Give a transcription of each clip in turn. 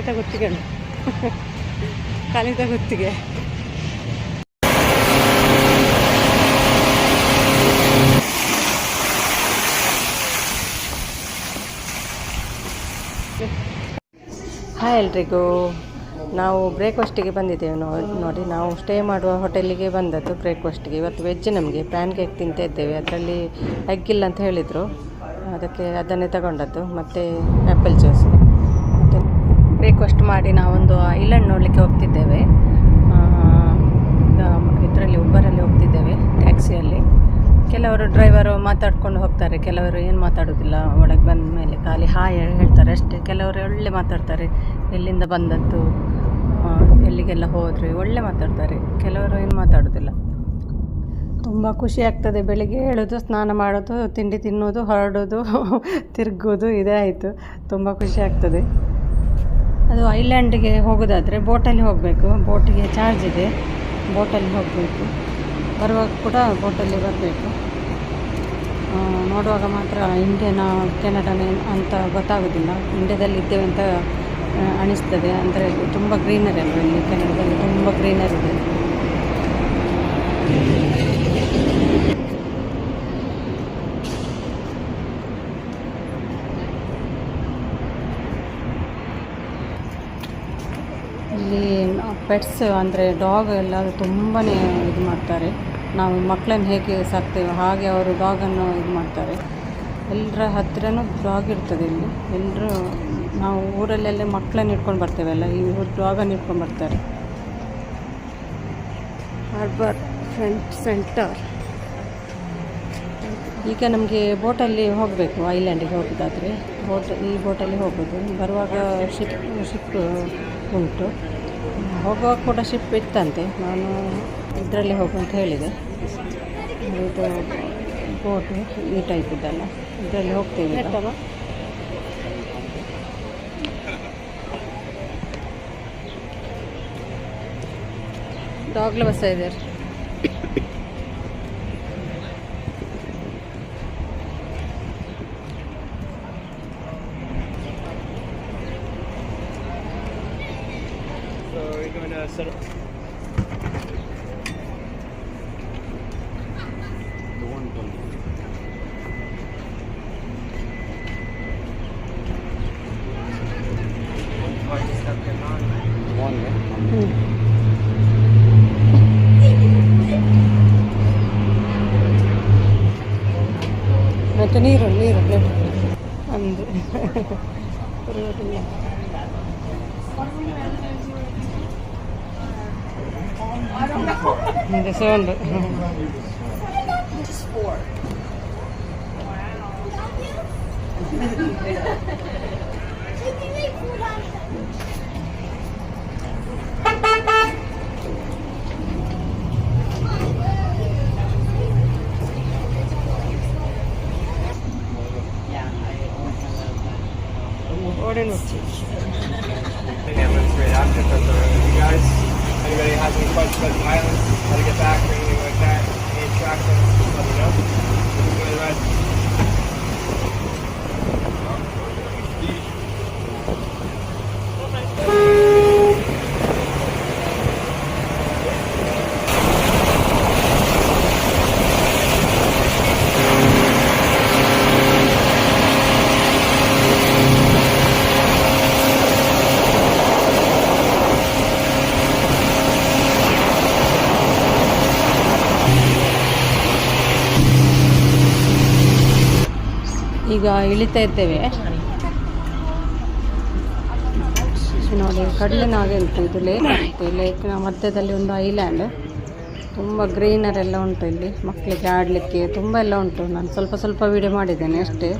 ಕಲಿತ ಗುತ್ತಿಗೆ ಕಲಿತ ಗುತ್ತಿಗೆ. ಹಾಯ್ ಎಲ್ರಿಗೂ. ನಾವು ಬ್ರೇಕ್ಫಾಸ್ಟಿಗೆ ಬಂದಿದ್ದೇವೆ ನೋಡಿ, ನಾವು ಸ್ಟೇ ಮಾಡುವ ಹೋಟೆಲಿಗೆ ಬಂದದ್ದು ಬ್ರೇಕ್ಫಾಸ್ಟಿಗೆ. ಇವತ್ತು ವೆಜ್ ನಮಗೆ ಪ್ಯಾನ್ ಕೇಕ್ ತಿಂತಾ ಇದ್ದೇವೆ. ಅದರಲ್ಲಿ ಎಗ್ ಇಲ್ಲ ಅಂತ ಹೇಳಿದರು. ಅದಕ್ಕೆ ಅದನ್ನೇ ತಗೊಂಡದ್ದು. ಮತ್ತು ಆ್ಯಪಲ್ ಜ್ಯೂಸ್ ಬ್ರೇಕ್ಫಾಸ್ಟ್ ಮಾಡಿ ನಾವೊಂದು ಐಲ್ಯಾಂಡ್ ನೋಡಲಿಕ್ಕೆ ಹೋಗ್ತಿದ್ದೇವೆ. ಇದರಲ್ಲಿ ಉಬ್ಬರಲ್ಲಿ ಹೋಗ್ತಿದ್ದೇವೆ ಟ್ಯಾಕ್ಸಿಯಲ್ಲಿ ಕೆಲವರು ಡ್ರೈವರು ಮಾತಾಡ್ಕೊಂಡು ಹೋಗ್ತಾರೆ, ಕೆಲವರು ಏನು ಮಾತಾಡೋದಿಲ್ಲ, ಒಳಗೆ ಬಂದ ಮೇಲೆ ಖಾಲಿ ಹಾಯ್ ಹೇಳ್ತಾರೆ ಅಷ್ಟೇ. ಕೆಲವರು ಒಳ್ಳೆ ಮಾತಾಡ್ತಾರೆ, ಎಲ್ಲಿಂದ ಬಂದದ್ದು ಎಲ್ಲಿಗೆಲ್ಲ ಹೋದರೆ ಒಳ್ಳೆ ಮಾತಾಡ್ತಾರೆ, ಕೆಲವರು ಏನು ಮಾತಾಡೋದಿಲ್ಲ. ತುಂಬ ಖುಷಿ ಆಗ್ತದೆ ಬೆಳಿಗ್ಗೆ ಹೇಳೋದು, ಸ್ನಾನ ಮಾಡೋದು, ತಿಂಡಿ ತಿನ್ನೋದು ಹೊರಡೋದು, ತಿರುಗೋದು, ಇದೇ ಆಯಿತು. ತುಂಬ ಖುಷಿ ಆಗ್ತದೆ. ಅದು ಐಲ್ಯಾಂಡಿಗೆ ಹೋಗೋದಾದರೆ ಬೋಟಲ್ಲಿ ಹೋಗಬೇಕು. ಬೋಟಿಗೆ ಚಾರ್ಜ್ ಇದೆ. ಬೋಟಲ್ಲಿ ಹೋಗಬೇಕು. ಬರುವಾಗ ಕೂಡ ಬೋಟಲ್ಲಿ ಬರಬೇಕು. ನೋಡುವಾಗ ಮಾತ್ರ ಇಂಡಿಯನ, ಕೆನಡಾನೇ ಅಂತ ಗೊತ್ತಾಗೋದಿಲ್ಲ. ಇಂಡಿಯಾದಲ್ಲಿ ಇದ್ದೇವೆ ಅಂತ ಅನಿಸ್ತದೆ. ಅಂದರೆ ತುಂಬ ಗ್ರೀನರಿ ಅಲ್ವ ಇಲ್ಲಿ ಕೆನಡಾದಲ್ಲಿ? ತುಂಬ ಗ್ರೀನರಿ ಇದೆ. ಇಲ್ಲಿ ಪೆಟ್ಸ್ ಅಂದರೆ ಡಾಗ್ ಎಲ್ಲ ತುಂಬಾ ಇದು ಮಾಡ್ತಾರೆ. ನಾವು ಮಕ್ಕಳನ್ನು ಹೇಗೆ ಸಾಕ್ತೇವೆ ಹಾಗೆ ಅವರು ಡಾಗನ್ನು ಇದು ಮಾಡ್ತಾರೆ. ಎಲ್ಲರ ಹತ್ತಿರನೂ ಡಾಗ್ ಇರ್ತದೆ ಇಲ್ಲಿ. ಎಲ್ಲರೂ ನಾವು ಊರಲ್ಲೆಲ್ಲ ಮಕ್ಕಳನ್ನು ಇಟ್ಕೊಂಡು ಬರ್ತೇವಲ್ಲ ಇವರು ಡಾಗನ್ನು ಇಟ್ಕೊಂಡು ಬರ್ತಾರೆ. ಹಾರ್ಬರ್ ಫ್ರಂಟ್ ಸೆಂಟರ್ ಈಗ ನಮಗೆ ಬೋಟಲ್ಲಿ ಹೋಗಬೇಕು ಐಲ್ಯಾಂಡಿಗೆ ಹೋಗೋದಾದರೆ. ಬೋಟ್ ಈ ಬೋಟಲ್ಲಿ ಹೋಗೋದು ಬರುವಾಗ ಶಿಪ್ ಶಿಪ್ ಉಂಟು. ಹೋಗುವಾಗ ಕೂಡ ಶಿಪ್ ಇತ್ತಂತೆ. ನಾನು ಇದರಲ್ಲಿ ಹೋಗು ಅಂತ ಹೇಳಿದೆ. ಇದು ಬೋಟು ಈ ಟೈಪ್ ಇದ್ದಲ್ಲ ಇದರಲ್ಲಿ ಹೋಗ್ತೇವೆ. ಡಾಗ್ಲ ಬಸ್ಸ ಇದೆ ಮತ್ತು ನೀರು ನೀರು ಅಂದು ಬರುವುದಿಲ್ಲ ಮುಂದೆ ಇಳಿತಾ ಇದ್ದೇವೆ ನೋಡಿ ಕಡಲಿನಾಗೆ ಉಂಟು ಇದು ಲೇಕ್ ಉಂಟು ಲೇಕ್ನ ಮಧ್ಯದಲ್ಲಿ ಒಂದು ಐಲ್ಯಾಂಡ್ ತುಂಬ ಗ್ರೀನರ್ ಎಲ್ಲ ಉಂಟು ಇಲ್ಲಿ. ಮಕ್ಕಳಿಗೆ ಆಡಲಿಕ್ಕೆ ತುಂಬ ಎಲ್ಲ ಉಂಟು. ನಾನು ಸ್ವಲ್ಪ ಸ್ವಲ್ಪ ವಿಡಿಯೋ ಮಾಡಿದ್ದೇನೆ ಅಷ್ಟೇ.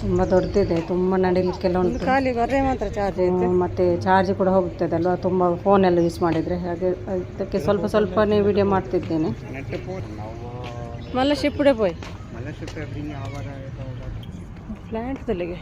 ತುಂಬ ದೊಡ್ಡದಿದೆ ತುಂಬ ನಡಿಲಿಕ್ಕೆಲ್ಲ ಉಂಟು. ಖಾಲಿ ಬರ್ರೆ ಮಾತ್ರ ಚಾರ್ಜ್ ಮತ್ತು ಚಾರ್ಜ್ ಕೂಡ ಹೋಗ್ತದೆ ಅಲ್ವಾ? ತುಂಬ ಫೋನೆಲ್ಲ ಯೂಸ್ ಮಾಡಿದರೆ. ಹಾಗೆ ಅದಕ್ಕೆ ಸ್ವಲ್ಪ ಸ್ವಲ್ಪನೇ ವಿಡಿಯೋ ಮಾಡ್ತಿದ್ದೇನೆ. ಮಲ್ಲ ಶಿಪ್ಪುಡೆ ಪೋಯ್. ಪ್ಲಾಂಟ್ ತಲೆಗೆ.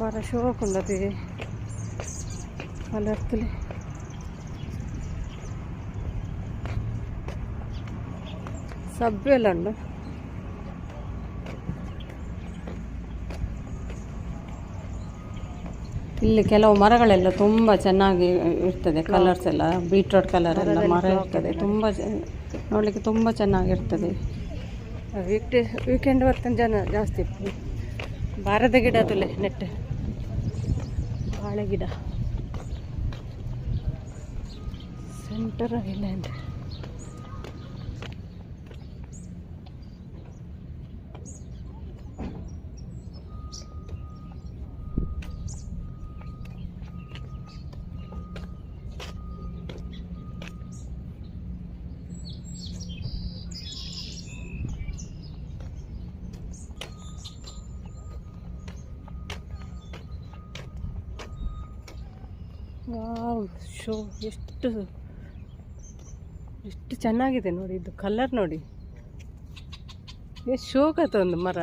ಮರ ಶೋಕ್ ಉಂಡತಿ ಮಲರ್ತಲೆ ಸಬ್ಬು ಎಲ್ಲ ಉಂಡು ಇಲ್ಲಿ ಕೆಲವು ಮರಗಳೆಲ್ಲ ತುಂಬ ಚೆನ್ನಾಗಿ ಇರ್ತದೆ ಕಲರ್ಸ್ ಎಲ್ಲ ಬೀಟ್ರೋಟ್ ಕಲರ್ ಎಲ್ಲ ಮರ ಇರ್ತದೆ. ತುಂಬ ನೋಡಲಿಕ್ಕೆ ತುಂಬ ಚೆನ್ನಾಗಿರ್ತದೆ. ವೀಕ್ ಡೇ ವೀಕೆಂಡ್ ಬರ್ತಾನೆ ಜನ ಜಾಸ್ತಿ. ಬಾರದ ಗಿಡ ಅದುಲೆ ನೆಟ್ಟೆ ಬಾಳೆ ಗಿಡ ಸೆಂಟರ್ ಐಲ್ಯಾಂಡ್ ವಾವ್, ಶೋ, ಎಷ್ಟು ಎಷ್ಟು ಚೆನ್ನಾಗಿದೆ ನೋಡಿ, ಇದು ಕಲರ್ ನೋಡಿ. ಎಷ್ಟು ಶೋಕ ಒಂದು ಮರ.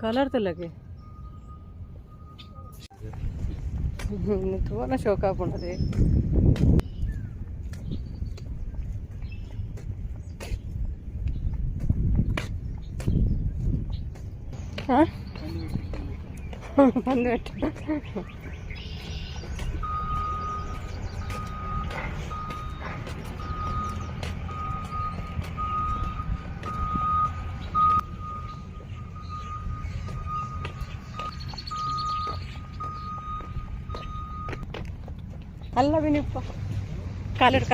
ಕಲರ್ ತಲಗೆ ತುಂಬ ಶೋಕ ಹಾಕೊಂಡದೆ ಹಾಂ? ಬಂದ್ಬಿಟ್ಟು. ಅಲ್ಲ ವಿನಿಪ್ಪ ಕಾಲಿಡ್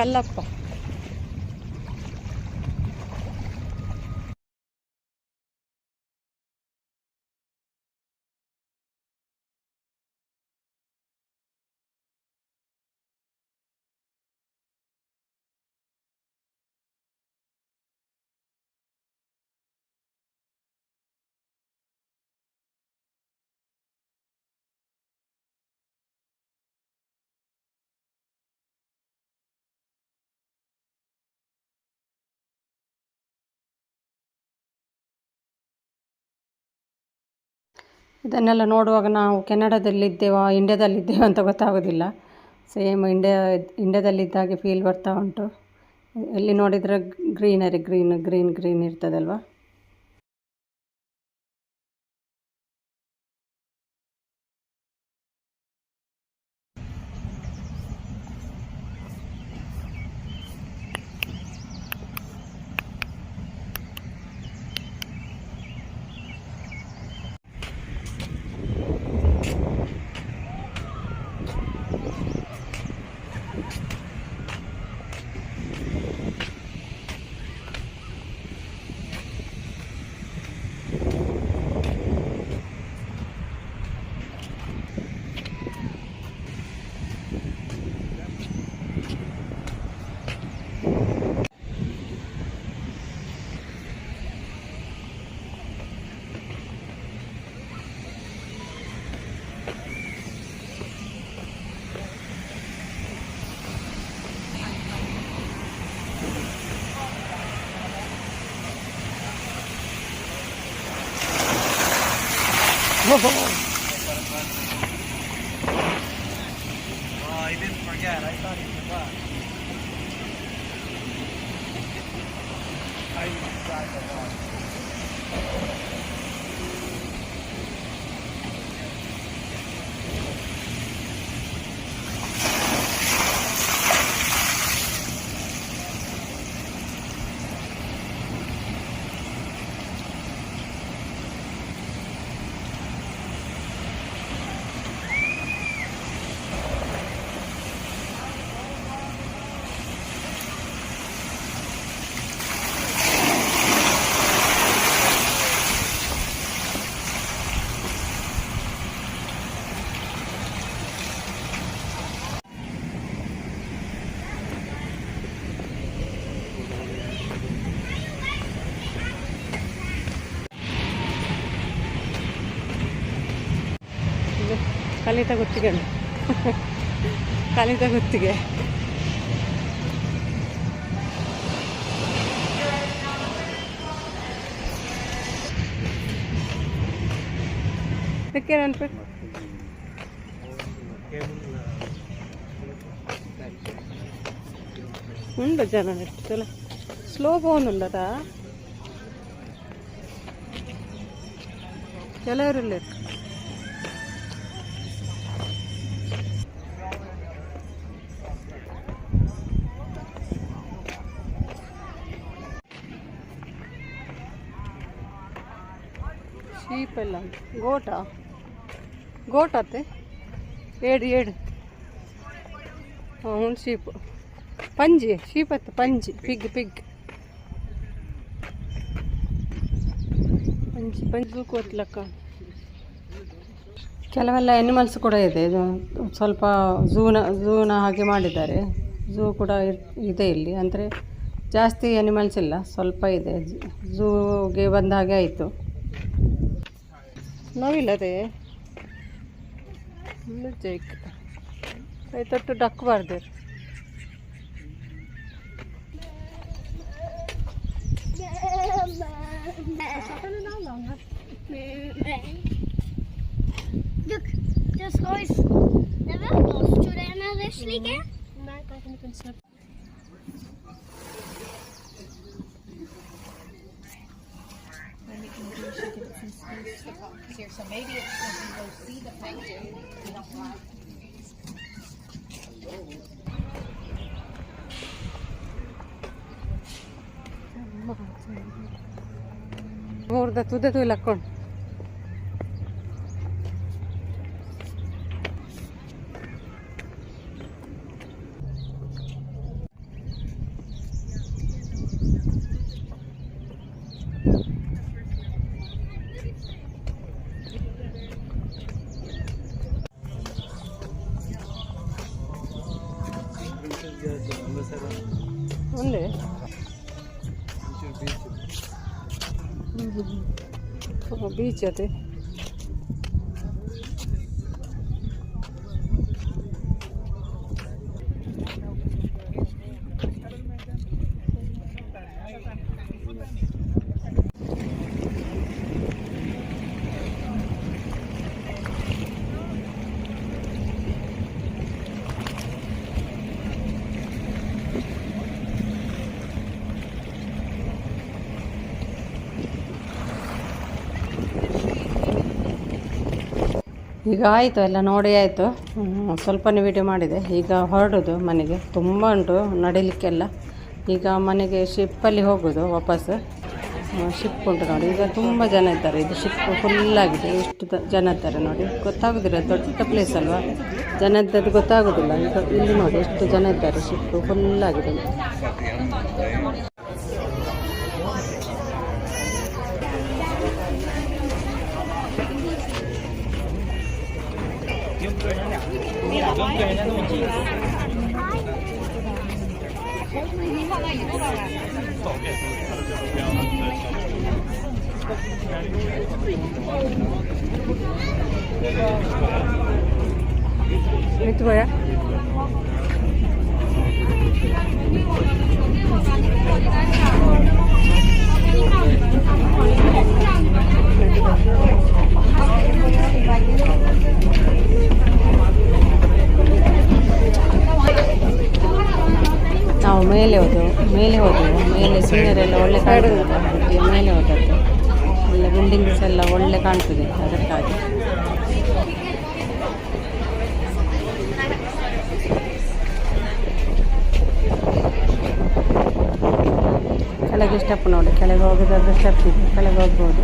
ಇದನ್ನೆಲ್ಲ ನೋಡುವಾಗ ನಾವು ಕೆನಡಾದಲ್ಲಿದ್ದೇವಾ, ಇಂಡ್ಯಾದಲ್ಲಿದ್ದೇವಾ ಅಂತ ಗೊತ್ತಾಗೋದಿಲ್ಲ. ಸೇಮ್ ಇಂಡ್ಯಾ, ಇಂಡ್ಯಾದಲ್ಲಿದ್ದಾಗೆ ಫೀಲ್ ಬರ್ತಾ ಉಂಟು. ಎಲ್ಲಿ ನೋಡಿದರೆ ಗ್ರೀನರಿ ಗ್ರೀನ್ ಗ್ರೀನ್ ಗ್ರೀನ್ ಇರ್ತದಲ್ವ? Oh, he didn't forget. I thought he forgot. I tried a lot. ಕಲಿತ ಗುತ್ತಿಗೆ ಕಲಿತ ಗುತ್ತಿಗೆ ಇದಕ್ಕೆ ನೆನಪು ಉಂಡು ಜನ ನೆಟ್ಟಲ್ಲ ಸ್ಲೋ ಬೋನ್ ಉಂಡದ? ಕೆಲವರಿಲ್ಲ ಶೀಪ್ ಎಲ್ಲ ಗೋಟ. ಗೋಟ್ ಅತ್ತೆ? ಏಡು ಏಡು. ಹಾಂ ಶೀಪ್. ಪಂಜಿ, ಶೀಪ್ ಅತ್ತೆ, ಪಂಜಿ. Pig pig. ಪಂಜಿ ಪಂಜಿ ಕೂತ್ಲಕ್ಕ ಕೆಲವೆಲ್ಲ ಎನಿಮಲ್ಸ್ ಕೂಡ ಇದೆ. ಸ್ವಲ್ಪ ಝೂನ ಝೂನ ಹಾಗೆ ಮಾಡಿದ್ದಾರೆ. ಝೂ ಕೂಡ ಇದೆ ಇಲ್ಲಿ. ಅಂದರೆ ಜಾಸ್ತಿ ಎನಿಮಲ್ಸ್ ಇಲ್ಲ. ಸ್ವಲ್ಪ ಇದೆ. ಝೂಗೆ ಬಂದ ಹಾಗೆ ಆಯಿತು. ನಾವಿಲ್ಲದೆ ಜೈಕ್ ಕೈ ತೊಟ್ಟು ಡಕ್ಕಬಾರ್ದು Look, here, so maybe it's going to go see the painting. don't want. Morda, tu tu la con. ಒಂದೇ ಬೀಚ್ ಅದೇ ಈಗ ಆಯಿತು, ಎಲ್ಲ ನೋಡಿ ಆಯಿತು. ಸ್ವಲ್ಪನೇ ವೀಡಿಯೋ ಮಾಡಿದೆ. ಈಗ ಹೊರಡೋದು ಮನೆಗೆ. ತುಂಬ ಉಂಟು ನಡಿಲಿಕ್ಕೆಲ್ಲ. ಈಗ ಮನೆಗೆ ಶಿಪ್ಪಲ್ಲಿ ಹೋಗೋದು ವಾಪಸ್. ಶಿಪ್ ಉಂಟು ನೋಡಿ. ಈಗ ತುಂಬ ಜನ ಇದ್ದಾರೆ. ಇದು ಶಿಪ್ ಫುಲ್ಲಾಗಿದೆ ಎಷ್ಟು ಜನ ಇದ್ದಾರೆ ನೋಡಿ. ಗೊತ್ತಾಗೋದಿಲ್ಲ. ದೊಡ್ಡ ಪ್ಲೇಸ್ ಅಲ್ವಾ? ಜನ ಇದ್ದದ್ದು ಗೊತ್ತಾಗೋದಿಲ್ಲ. ಈಗ ಇಲ್ಲಿ ನೋಡಿ, ಎಷ್ಟು ಜನ ಇದ್ದಾರೆ. ಶಿಪ್ ಫುಲ್ಲಾಗಿದೆ ನಿಂತ್ಕೋಯ ನಾವು ಮೇಲೆ ಹೋದವು ಮೇಲೆ ಹೋದೆವು ಮೇಲೆ ಸೀನರಿ ಎಲ್ಲ ಒಳ್ಳೆ ಕಾಣ್ತದೆ. ಮೇಲೆ ಹೋದದ್ದು. ಎಲ್ಲ ಬಿಲ್ಡಿಂಗ್ಸ್ ಎಲ್ಲ ಒಳ್ಳೆ ಕಾಣ್ತದೆ ಅದಕ್ಕಾಗಿ. ಕೆಳಗೆ ಸ್ಟೆಪ್ ನೋಡಿ. ಕೆಳಗೆ ಹೋಗೋದಾದ್ರೆ ಸ್ಟೆಪ್ ಇದೆ. ಕೆಳಗೆ ಹೋಗ್ಬೋದು.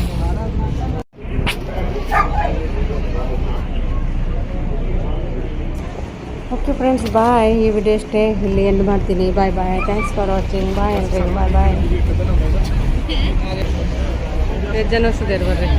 ಫ್ರೆಂಡ್ಸ್ ಬಾಯ್ ಈ ವಿಡಿಯೋ ಅಷ್ಟೇ ಇಲ್ಲಿ ಎಂಡ್ ಮಾಡ್ತೀನಿ. Bye bye thanks for watching bye ಎಲ್ರಿಗೂ ಬಾಯ್ ಬಾಯ್ ಜನ ಬರ್ರಿ.